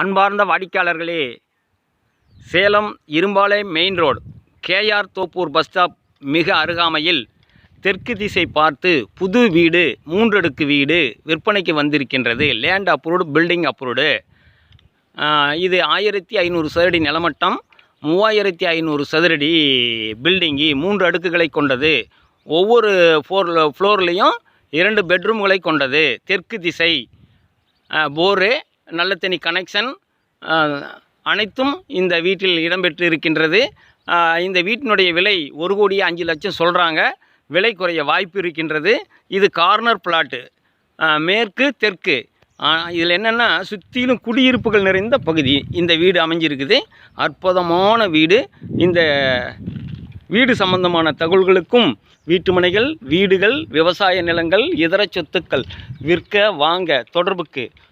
அன்பார்ந்த வாடிக்கையாளர்களே சேலம் இரும்பாலை main road KR Thoppur bus stop மிக அருகாமையில் தெற்கு திசை பார்த்து புது வீடு மூன்றடுக்கு வீடு விற்பனைக்கு வந்திருக்கின்றது. லேண்ட் அப்ரூவ்டு பில்டிங் அப்ரூவ்டு இது ஆயிரத்தி ஐநூறு சதுரடி நிலமட்டம் மூவாயிரத்தி ஐநூறு சதுரடி பில்டிங்கி மூன்று அடுக்குகளை கொண்டது. ஒவ்வொரு ஃபோர் ஃப்ளோர்லேயும் இரண்டு பெட்ரூம்களை கொண்டது. தெற்கு திசை போரு நல்ல தண்ணி கனெக்ஷன் அனைத்தும் இந்த வீட்டில் இடம்பெற்று இருக்கின்றது இந்த வீட்டினுடைய விலை ஒரு கோடி அஞ்சு லட்சம் சொல்கிறாங்க விலை குறைய வாய்ப்பு இருக்கின்றது. இது கார்னர் பிளாட்டு மேற்கு தெற்கு. இதில் என்னென்னா சுற்றிலும் குடியிருப்புகள் நிறைந்த பகுதி இந்த வீடு அமைஞ்சிருக்குது. அற்புதமான வீடு. இந்த வீடு சம்பந்தமான தகவல்களுக்கும் வீட்டுமனைகள் வீடுகள் விவசாய நிலங்கள் இதர சொத்துக்கள் விற்க வாங்க தொடர்புக்கு